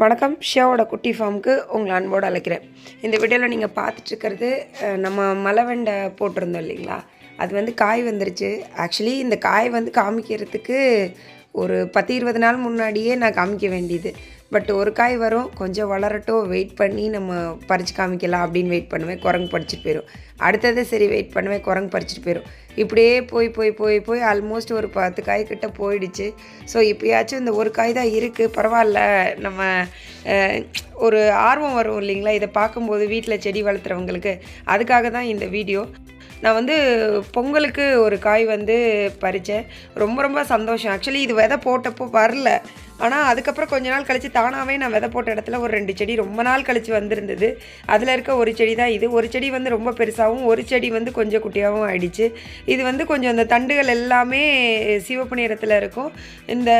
வணக்கம். ஷியாவோட குட்டி ஃபார்முக்கு உங்களை அன்போடு அழைக்கிறேன். இந்த வீடியோவில் நீங்கள் பார்த்துட்ருக்கிறது நம்ம மலைவெண்டை போட்டிருந்தோம் இல்லைங்களா? அது வந்து காய் வந்துருச்சு. ஆக்சுவலி இந்த காய் வந்து காமிக்கிறதுக்கு ஒரு பத்து இருபது நாள் முன்னாடியே நான் காமிக்க வேண்டியது. பட் ஒரு காய் வரும் கொஞ்சம் வளரட்டும் வெயிட் பண்ணி நம்ம பறித்து காமிக்கலாம் அப்படின்னு வெயிட் பண்ணுவேன். குரங்கு பறிச்சுட்டு போயிடும் அடுத்தது சரி வெயிட் பண்ணுவேன் குரங்கு பறிச்சுட்டு போயிடும் இப்படியே போய் போய் போய் போய் ஆல்மோஸ்ட் ஒரு பத்து காய் கிட்ட போயிடுச்சு. ஸோ இப்போயாச்சும் இந்த ஒரு காய் தான் இருக்குது பரவாயில்ல. நம்ம ஒரு ஆர்வம் வரும் இல்லைங்களா? இதை பார்க்கும்போது வீட்டில் செடி வளர்த்துறவங்களுக்கு. அதுக்காக தான் இந்த வீடியோ. நான் வந்து பொங்கலுக்கு ஒரு காய் வந்து பறித்தேன் ரொம்ப ரொம்ப சந்தோஷம். ஆக்சுவலி இது விதை போட்டப்போ வரல. ஆனால் அதுக்கப்புறம் கொஞ்ச நாள் கழித்து தானாகவே நான் விதை போட்ட இடத்துல ஒரு ரெண்டு செடி ரொம்ப நாள் கழித்து வந்திருந்தது. அதில் இருக்க ஒரு செடி தான் இது. ஒரு செடி வந்து ரொம்ப பெருசாகவும் ஒரு செடி வந்து கொஞ்சம் குட்டியாகவும் ஆயிடுச்சு. இது வந்து கொஞ்சம் அந்த தண்டுகள் எல்லாமே சிவப்பு நிறத்தில் இருக்கும். இந்த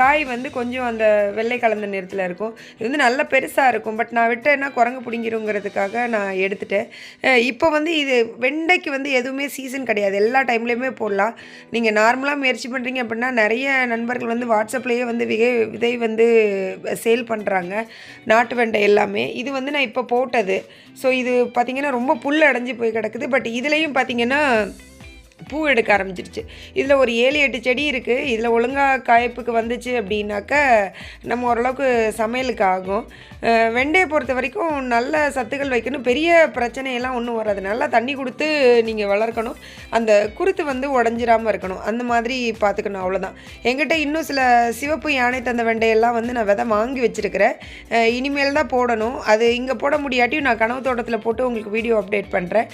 காய் வந்து கொஞ்சம் அந்த வெள்ளை கலந்த நிறத்தில் இருக்கும். இது வந்து நல்ல பெருசாக இருக்கும். பட் நான் விட்டேன்னா குரங்கு பிடிங்கிருங்கிறதுக்காக நான் எடுத்துட்டேன். இப்போ வந்து இது வெண்டைக்கு வந்து எதுவுமே சீசன் கிடையாது. எல்லா டைம்லேயுமே போடலாம். நீங்கள் நார்மலாக முயற்சி பண்ணுறீங்க அப்படின்னா நிறைய நண்பர்கள் வந்து வாட்ஸ்அப்லேயே வந்து விதை விதை வந்து சேல் பண்ணுறாங்க நாட்டு வெண்டை எல்லாமே. இது வந்து நான் இப்போ போட்டது. ஸோ இது பார்த்திங்கன்னா ரொம்ப புல் அடைஞ்சு போய் கிடக்குது. பட் இதுலேயும் பார்த்திங்கன்னா பூ எடுக்க ஆரம்பிச்சிருச்சு. இதில் ஒரு ஏழு எட்டு செடி இருக்குது இதில் ஒழுங்காக காய்ப்புக்கு வந்துச்சு அப்படின்னாக்க நம்ம ஓரளவுக்கு சமையலுக்கு ஆகும். வெண்டையை பொறுத்த வரைக்கும் நல்ல சத்துக்கள் வைக்கணும். பெரிய பிரச்சனையெல்லாம் ஒன்றும் வராது. நல்லா தண்ணி கொடுத்து நீங்கள் வளர்க்கணும். அந்த குருத்து வந்து உடஞ்சிராமல் இருக்கணும். அந்த மாதிரி பார்த்துக்கணும் அவ்வளோதான் எங்கிட்ட இன்னும் சில சிவப்பு யானை தந்த வெண்டையெல்லாம் வந்து நான் விதை வாங்கி வச்சுருக்கிறேன். இனிமேல் தான் போடணும். அது இங்கே போட முடியாட்டியும் நான் கனவு தோட்டத்தில் போட்டு உங்களுக்கு வீடியோ அப்டேட் பண்ணுறேன்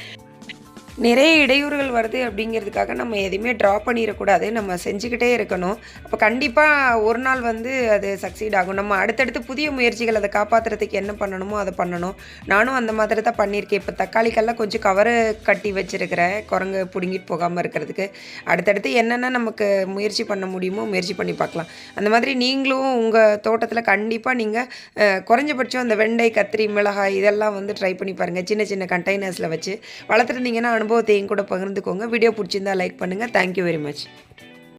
நிறைய இடையூறுகள் வருது அப்படிங்கிறதுக்காக நம்ம எதையுமே ட்ரா பண்ணிடக்கூடாது. நம்ம செஞ்சுக்கிட்டே இருக்கணும். அப்போ கண்டிப்பாக ஒரு நாள் வந்து அது சக்சீட் ஆகும். நம்ம அடுத்தடுத்து புதிய முயற்சிகள் அதை காப்பாற்றுறதுக்கு என்ன பண்ணணுமோ அதை பண்ணணும். நானும் அந்த மாதிரி தான் பண்ணியிருக்கேன். இப்போ தக்காளிக்கெல்லாம் கொஞ்சம் கவரு கட்டி வச்சுருக்கிறேன் குரங்கு பிடுங்கிட்டு போகாமல் இருக்கிறதுக்கு அடுத்தடுத்து என்னென்ன நமக்கு முயற்சி பண்ண முடியுமோ முயற்சி பண்ணி பார்க்கலாம். அந்த மாதிரி நீங்களும் உங்கள் தோட்டத்தில் கண்டிப்பாக நீங்கள் குறைஞ்சபட்சம் அந்த வெண்டை கத்திரி மிளகாய் இதெல்லாம் வந்து ட்ரை பண்ணி பாருங்கள் சின்ன சின்ன கண்டெய்னர்ஸில் வச்சு வளர்த்துருந்தீங்கன்னா அனுபவத்தை என் கூட பகிர்ந்துக்கோங்க. வீடியோ பிடிச்சிருந்தா லைக் பண்ணுங்கள் தேங்க்யூ வெரி மச்